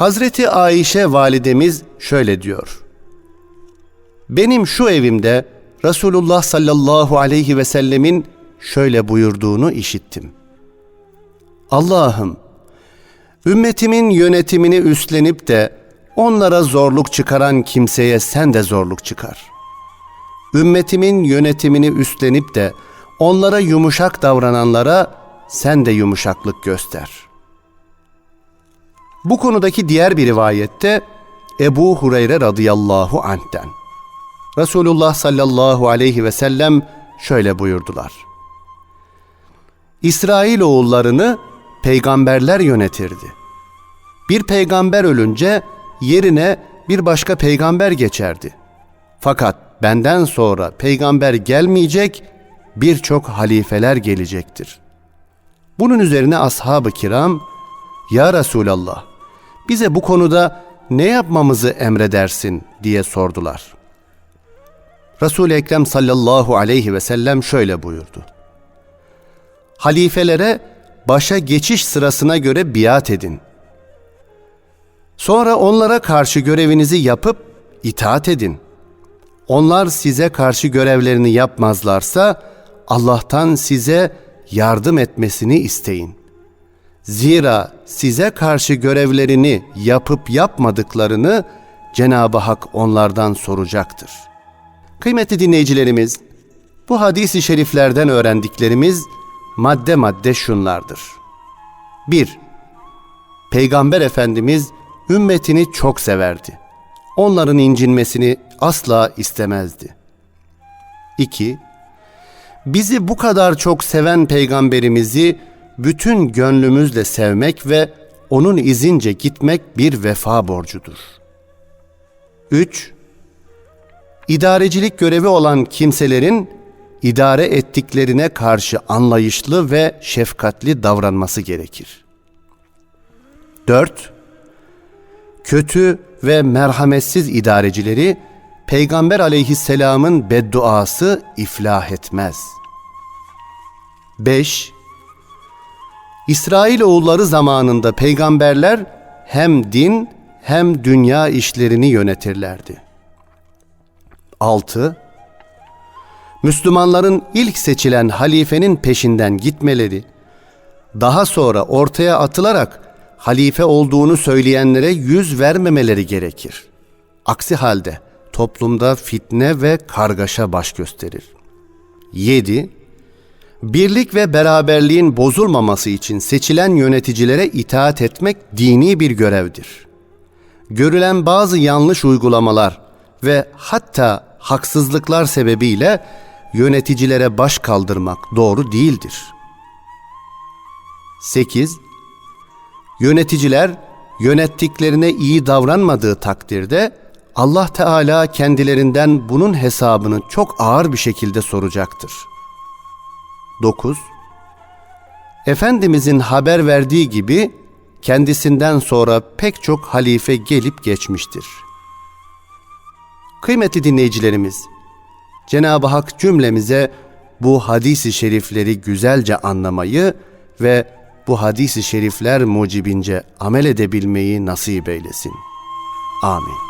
Hazreti Ayşe validemiz şöyle diyor. Benim şu evimde Resulullah sallallahu aleyhi ve sellemin şöyle buyurduğunu işittim. Allah'ım, ümmetimin yönetimini üstlenip de onlara zorluk çıkaran kimseye sen de zorluk çıkar. Ümmetimin yönetimini üstlenip de onlara yumuşak davrananlara sen de yumuşaklık göster. Bu konudaki diğer bir rivayette Ebu Hureyre radıyallahu anh'ten. Resulullah sallallahu aleyhi ve sellem şöyle buyurdular. İsrail oğullarını peygamberler yönetirdi. Bir peygamber ölünce yerine bir başka peygamber geçerdi. Fakat benden sonra peygamber gelmeyecek, birçok halifeler gelecektir. Bunun üzerine ashab-ı kiram, Ya Resulallah, bize bu konuda ne yapmamızı emredersin diye sordular. Resul-i Ekrem sallallahu aleyhi ve sellem şöyle buyurdu. Halifelere başa geçiş sırasına göre biat edin. Sonra onlara karşı görevinizi yapıp itaat edin. Onlar size karşı görevlerini yapmazlarsa Allah'tan size yardım etmesini isteyin. Zira size karşı görevlerini yapıp yapmadıklarını Cenab-ı Hak onlardan soracaktır. Kıymetli dinleyicilerimiz, bu hadisi şeriflerden öğrendiklerimiz madde madde şunlardır. 1. Peygamber Efendimiz ümmetini çok severdi. Onların incinmesini asla istemezdi. 2. Bizi bu kadar çok seven peygamberimizi bütün gönlümüzle sevmek ve onun izince gitmek bir vefa borcudur. 3. İdarecilik görevi olan kimselerin idare ettiklerine karşı anlayışlı ve şefkatli davranması gerekir. 4. Kötü ve merhametsiz idarecileri Peygamber aleyhisselamın bedduası iflah etmez. 5. İsrail oğulları zamanında peygamberler hem din hem dünya işlerini yönetirlerdi. 6. Müslümanların ilk seçilen halifenin peşinden gitmeleri, daha sonra ortaya atılarak halife olduğunu söyleyenlere yüz vermemeleri gerekir. Aksi halde toplumda fitne ve kargaşa baş gösterir. 7. Birlik ve beraberliğin bozulmaması için seçilen yöneticilere itaat etmek dini bir görevdir. Görülen bazı yanlış uygulamalar ve hatta haksızlıklar sebebiyle yöneticilere baş kaldırmak doğru değildir. 8. Yöneticiler yönettiklerine iyi davranmadığı takdirde Allah Teala kendilerinden bunun hesabını çok ağır bir şekilde soracaktır. 9. Efendimizin haber verdiği gibi kendisinden sonra pek çok halife gelip geçmiştir. Kıymetli dinleyicilerimiz, Cenab-ı Hak cümlemize bu hadisi şerifleri güzelce anlamayı ve bu hadisi şerifler mucibince amel edebilmeyi nasip eylesin. Amin.